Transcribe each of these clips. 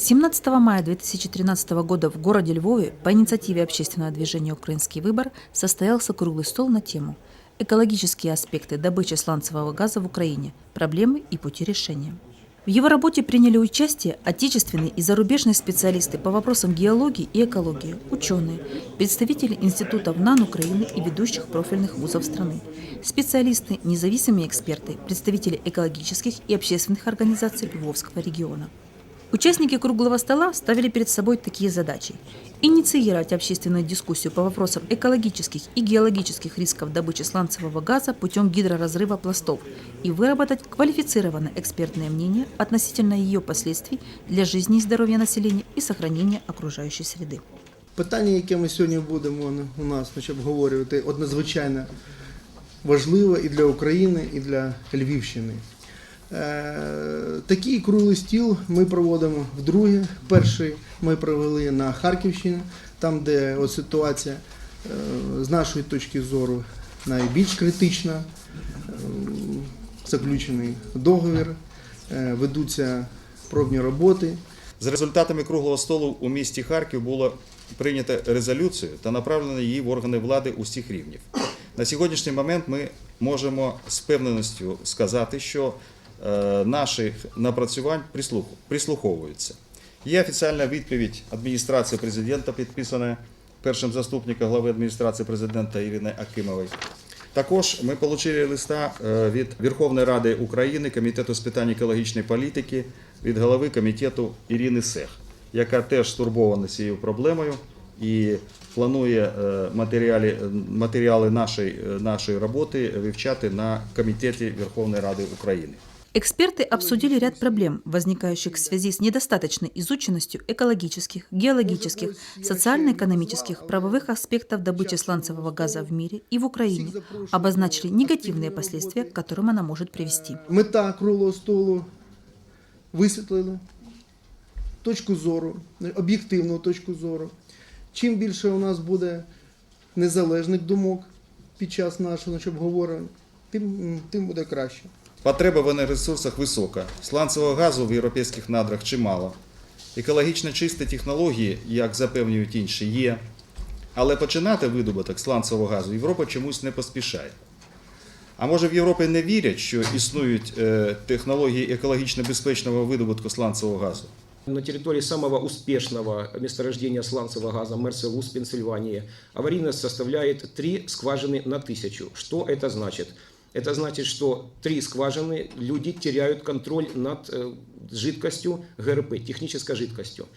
17 мая 2013 года в городе Львове по инициативе общественного движения «Украинский выбор» состоялся круглый стол на тему «Экологические аспекты добычи сланцевого газа в Украине. Проблемы и пути решения». В его работе приняли участие отечественные и зарубежные специалисты по вопросам геологии и экологии, ученые, представители институтов НАН Украины и ведущих профильных вузов страны, специалисты, независимые эксперты, представители экологических и общественных организаций Львовского региона. Участники круглого стола ставили перед собой такие задачи. Инициировать общественную дискуссию по вопросам экологических и геологических рисков добычи сланцевого газа путем гидроразрыва пластов и выработать квалифицированное экспертное мнение относительно ее последствий для жизни и здоровья населения и сохранения окружающей среды. Питання, яке ми сьогодні будемо ну, у нас значить, обговорювати, однезвичайно важливе і для України, і для Львівщини. Е, такий круглий стіл ми проводимо вдруге. Перший ми провели на Харківщині, там, де от ситуація е, з нашої точки зору найбільш критична. Е, заключений договір, ведуться пробні роботи. За результатами круглого столу у місті Харків було прийнято резолюцію та направлено її в органи влади усіх рівнів. На сьогоднішній момент ми можемо з впевненістю сказати, що наших напрацювань прислух- прислуховуються. Є офіційна відповідь адміністрації президента, підписана першим заступником глави адміністрації президента Ірини Акимової. Також ми отримали листа е, від Верховної Ради України, Комітету з питань екологічної політики, від голови комітету Ірини Сех, яка теж стурбована цією проблемою і планує е, матеріали, матеріали нашої, е, нашої роботи вивчати на комітеті Верховної Ради України. Эксперты обсудили ряд проблем, возникающих в связи с недостаточной изученностью экологических, геологических, социально-экономических, правовых аспектов добычи сланцевого газа в мире и в Украине, обозначили негативные последствия, к которым она может привести. Мета круглого столу висвітлили точку зору, об'єктивну точку зору. Чим більше у нас буде незалежних думок під час нашого значить, обговорення, тим, м, тим буде краще. Потреба в енергоресурсах висока. Сланцевого газу в європейських надрах чимало. Екологічно чисті технології, як запевнюють інші, є. Але починати видобуток сланцевого газу Європа чомусь не поспішає. А може в Європі не вірять, що існують е, технології екологічно безпечного видобутку сланцевого газу? На территории самого успешного месторождения сланцевого газа Мерселус, Пенсильвании, аварийность составляет 3 скважины на тысячу. Что это значит? Это значит, что три скважины люди теряют контроль над э, жидкостью ГРП, технической жидкостью.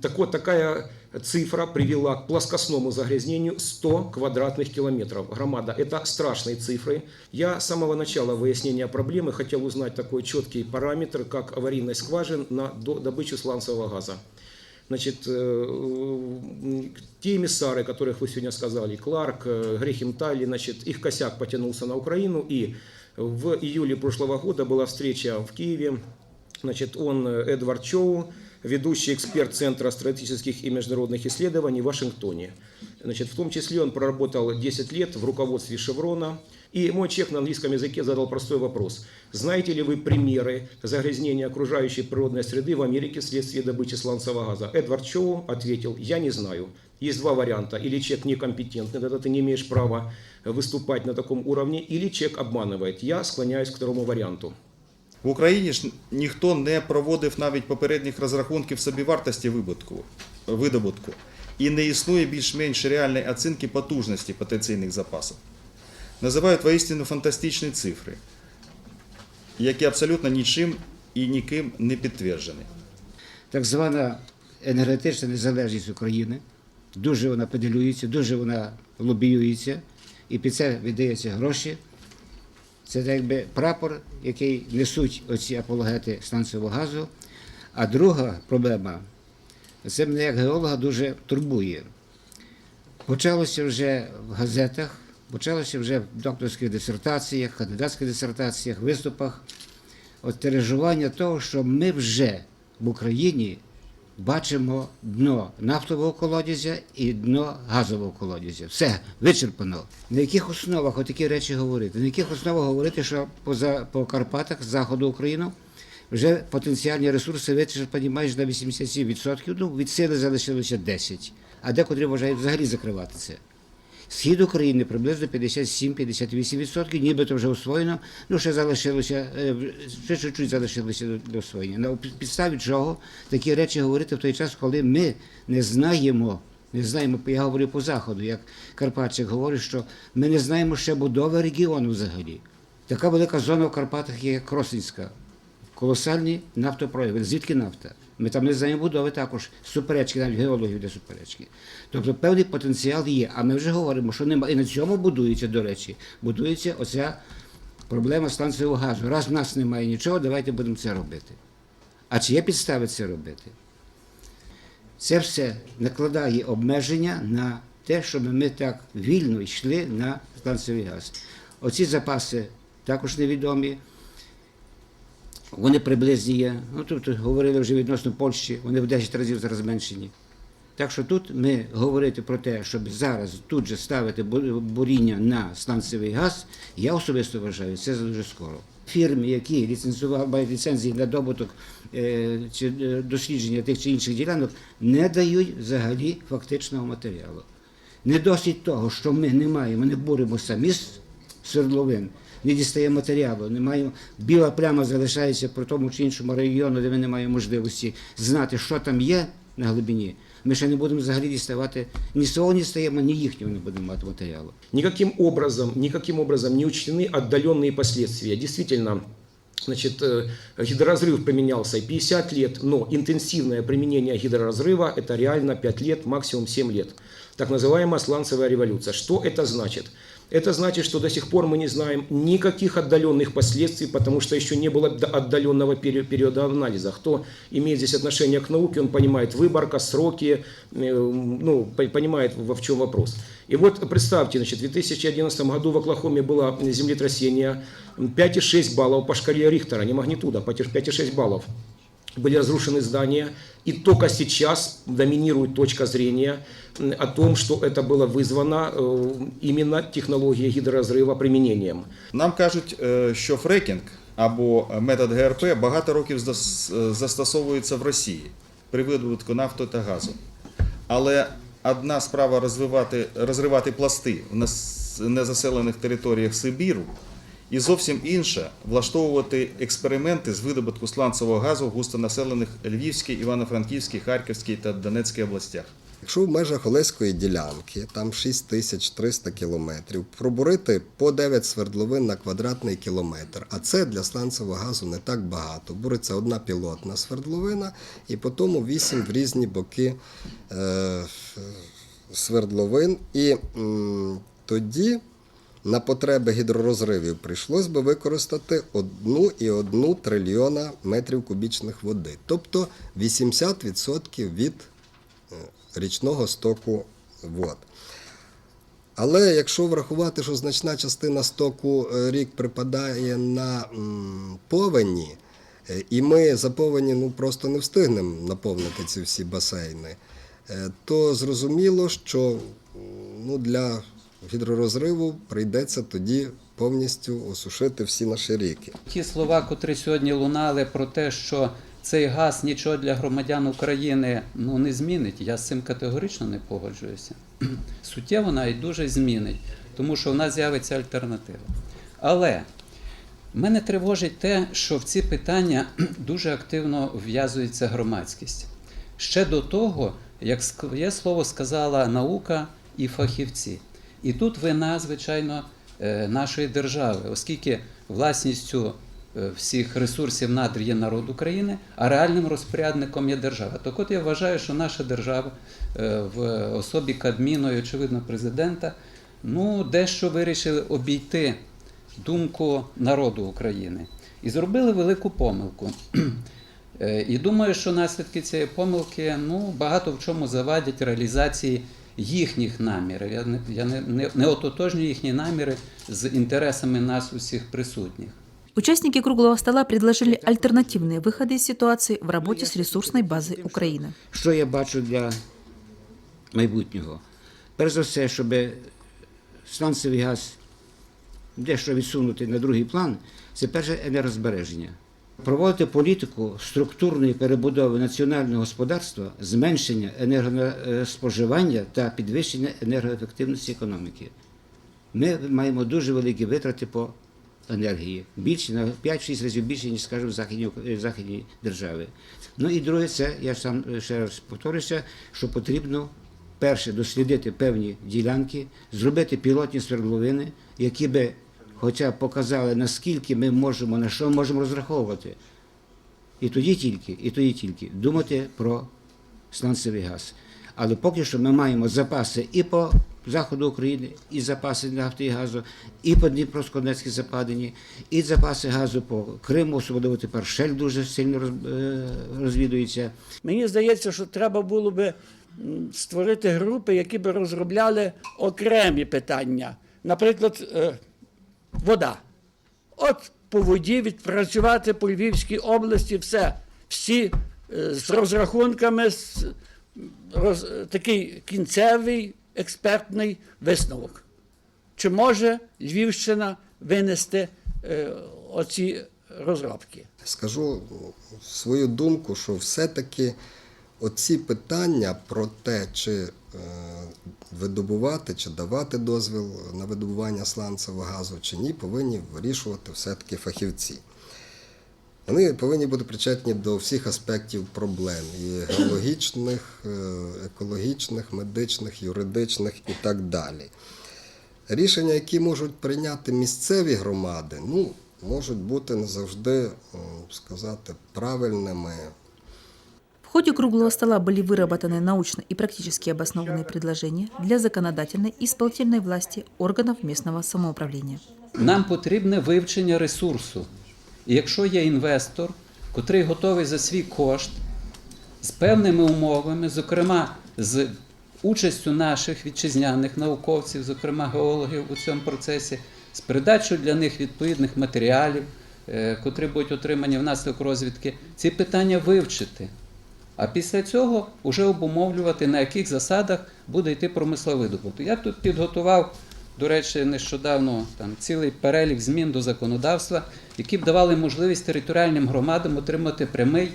Так вот, такая цифра привела к плоскостному загрязнению 100 квадратных километров. Громада. Это страшные цифры. Я с самого начала выяснения проблемы хотел узнать такой четкий параметр, как аварийность скважин на до- добычу сланцевого газа. Значит, э, те эмиссары, которых вы сегодня сказали, Кларк, э, Грехим Тайли, значит, их косяк потянулся на Украину, и в июле прошлого года была встреча в Киеве, Значит, он э, Эдвард Чоу, ведущий эксперт Центра стратегических и международных исследований в Вашингтоне. Значит, в том числе он проработал 10 лет в руководстве Шеврона. И мой чех на английском языке задал простой вопрос. Знаете ли вы примеры загрязнения окружающей природной среды в Америке вследствие добычи сланцевого газа? Эдвард Чоу ответил, я не знаю. Есть два варианта. Или человек некомпетентный, тогда ты не имеешь права выступать на таком уровне, или человек обманывает. Я склоняюсь к второму варианту. В Україні ж ніхто не проводив навіть попередніх розрахунків собівартості видобутку. І не існує більш-менш реальної оцінки потужності потенційних запасів. Називають воістину фантастичні цифри, які абсолютно нічим і ніким не підтверджені. так звана енергетична незалежність України. Дуже вона педалюється, дуже вона лобіюється, і під це віддаються гроші. Це якби прапор, який несуть оці апологети станційного газу. А друга проблема, це мене як геолога дуже турбує. Почалося вже в газетах, почалося вже в докторських дисертаціях, кандидатських дисертаціях, виступах от тиражування того, що ми вже в Україні бачимо дно нафтового колодязя і дно газового колодязя. Все вичерпано. На яких основах отакі речі говорити? На яких основах говорити, що поза по Карпатах, заходу України, вже потенціальні ресурси вичерпані майже на 87%, ну, від сили залишилося 10%, а декотрі вважають взагалі закривати це. Схід України приблизно 57-58%, нібито вже освоєно, ну ще залишилося, е, ще чуть-чуть залишилося до, освоєння. На підставі чого такі речі говорити в той час, коли ми не знаємо, не знаємо, я говорю по заходу, як Карпатчик говорить, що ми не знаємо ще будови регіону взагалі. Така велика зона в Карпатах є Кросинська, колосальні нафтопрояви. Звідки нафта? Ми там не знаємо будови також. Суперечки, навіть геологів де суперечки. Тобто певний потенціал є. А ми вже говоримо, що немає. І на цьому будується, до речі, будується оця проблема станційного газу. Раз в нас немає нічого, давайте будемо це робити. А чи є підстави це робити? Це все накладає обмеження на те, щоб ми так вільно йшли на станційний газ. Оці запаси також невідомі. Вони приблизні є. Ну, тут говорили вже відносно Польщі, вони в 10 разів зараз зменшені. Так що тут ми говорити про те, щоб зараз тут же ставити буріння на станційний газ, я особисто вважаю, це дуже скоро. Фірми, які ліцензували мають ліцензії на добуток е, чи е, дослідження тих чи інших ділянок, не дають взагалі фактичного матеріалу. Не досить того, що ми не маємо, не буримо самі з свердловин, не дістаємо матеріалу, не маємо, біла пляма залишається по тому чи іншому регіону, де ми не маємо можливості знати, що там є на глибині. Ми ще не будемо взагалі діставати ні свого не дістаємо, ні їхнього не будемо мати матеріалу. Никаким образом, никаким образом не учтены отдаленные последствия. Действительно, значит, э, гидроразрыв применялся 50 лет, но интенсивное применение гидроразрыва – это реально 5 лет, максимум 7 лет. Так называемая сланцевая революция. Что это значит? Это значит, что до сих пор мы не знаем никаких отдаленных последствий, потому что еще не было отдаленного перио- периода анализа. Кто имеет здесь отношение к науке, он понимает выборка, сроки, э, ну, по- понимает, в чем вопрос. И вот представьте, значит, в 2011 году в Оклахоме было землетрясение 5,6 баллов по шкале Рихтера, не магнитуда, по 5,6 баллов были разрушены здания, и только сейчас доминирует точка зрения м, о том, что это было вызвано э, именно технологией гидроразрыва применением. Нам кажуть, е, що фрекінг або метод ГРП багато років зас- е, застосовується в Росії при видобутку нафти та газу. Але одна справа розвивати, розривати пласти в нас- незаселених територіях Сибіру, і зовсім інша влаштовувати експерименти з видобутку сланцевого газу в густонаселених Львівській, Івано-Франківській, Харківській та Донецькій областях. Якщо в межах Олеської ділянки, там 6300 кілометрів, пробурити по 9 свердловин на квадратний кілометр, а це для станцевого газу не так багато. Буриться одна пілотна свердловина і по тому 8 в різні боки е, свердловин. І тоді на потреби гідророзривів прийшлось би використати 1,1 трильйона метрів кубічних води, тобто 80% від е, річного стоку вод. Але якщо врахувати, що значна частина стоку е, рік припадає на повені, е, і ми за повені ну, просто не встигнемо наповнити ці всі басейни, то зрозуміло, що ну, для гідророзриву прийдеться тоді повністю осушити всі наші ріки. Ті слова, котрі сьогодні лунали про те, що цей газ нічого для громадян України ну, не змінить, я з цим категорично не погоджуюся. Суттєво навіть дуже змінить, тому що в нас з'явиться альтернатива. Але мене тривожить те, що в ці питання дуже активно вв'язується громадськість. Ще до того, як своє слово сказала наука і фахівці. І тут вина, звичайно, е, нашої держави, оскільки власністю е, всіх ресурсів надр є народ України, а реальним розпорядником є держава. Так от я вважаю, що наша держава е, в особі Кабміну і, очевидно, президента, ну, дещо вирішили обійти думку народу України. І зробили велику помилку. І думаю, що наслідки цієї помилки ну, багато в чому завадять реалізації їхніх намірів. Я не, я не, не, не ототожнюю їхні наміри з інтересами нас усіх присутніх. Участники круглого стола предложили альтернативные выходы из ситуации в работе с ресурсной базой Украины. Що я бачу для майбутнього? Перш за все, щоб станцевий газ дещо відсунути на другий план, це перше енергозбереження. Проводити політику структурної перебудови національного господарства, зменшення енергоспоживання та підвищення енергоефективності економіки. Ми маємо дуже великі витрати по енергії, більше на 5-6 разів більше, ніж скажімо, в західній, в західній державі. Ну і друге, це я сам ще раз повторюся, що потрібно перше дослідити певні ділянки, зробити пілотні свердловини, які би хоча б показали, наскільки ми можемо, на що можемо розраховувати. І тоді тільки, і тоді тільки думати про сланцевий газ. Але поки що ми маємо запаси і по заходу України, і запаси нафти і газу, і по Дніпровсько-Донецькій западині, і запаси газу по Криму, особливо тепер Шель дуже сильно е, розвідується. Мені здається, що треба було би створити групи, які би розробляли окремі питання. Наприклад, е, вода. От по воді відпрацювати по Львівській області все. Всі е, з розрахунками, з, роз, такий кінцевий експертний висновок. Чи може Львівщина винести е, оці розробки? Скажу свою думку, що все-таки оці питання про те, чи е, видобувати, чи давати дозвіл на видобування сланцевого газу, чи ні, повинні вирішувати все-таки фахівці. Вони повинні бути причетні до всіх аспектів проблем і геологічних, е, екологічних, медичних, юридичних і так далі. Рішення, які можуть прийняти місцеві громади, ну, можуть бути не завжди, сказати, правильними. В ходе круглого стола были выработаны научно и практически обоснованные предложения для законодательной и исполнительной власти органов местного самоуправления. Нам потрібне вивчення ресурсу. І якщо є інвестор, котрий готовий за свій кошт з певними умовами, зокрема з участю наших вітчизняних науковців, зокрема геологів у цьому процесі, з передачою для них відповідних матеріалів, е, котрі будуть отримані внаслідок розвідки, ці питання вивчити. А після цього вже обумовлювати, на яких засадах буде йти промисловий видобуток. Я тут підготував, до речі, нещодавно там цілий перелік змін до законодавства, які б давали можливість територіальним громадам отримати прямий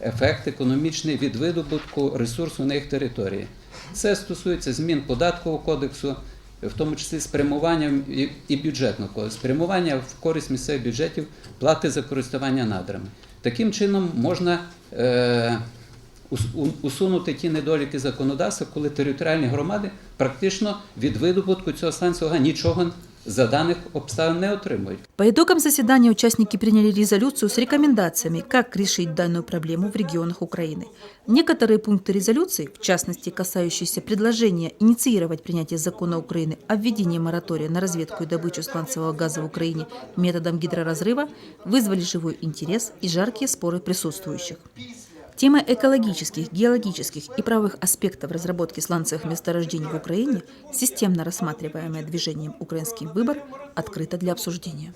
ефект економічний від видобутку ресурсу на їх території. Це стосується змін податкового кодексу, в тому числі спрямуванням і, бюджетного кодексу, спрямування в користь місцевих бюджетів плати за користування надрами. Таким чином можна е, усунути ті недоліки законодавства, коли територіальні громади практично від видобутку цього станцього нічого за даних обставин не отримують. По итогам заседания участники приняли резолюцию с рекомендациями, как решить данную проблему в регионах Украины. Некоторые пункты резолюции, в частности касающиеся предложения инициировать принятие закона Украины о введении моратория на разведку и добычу сланцевого газа в Украине методом гидроразрыва, вызвали живой интерес и жаркие споры присутствующих. Тема экологических, геологических и правовых аспектов разработки сланцевых месторождений в Украине, системно рассматриваемая движением «Украинский выбор», открыта для обсуждения.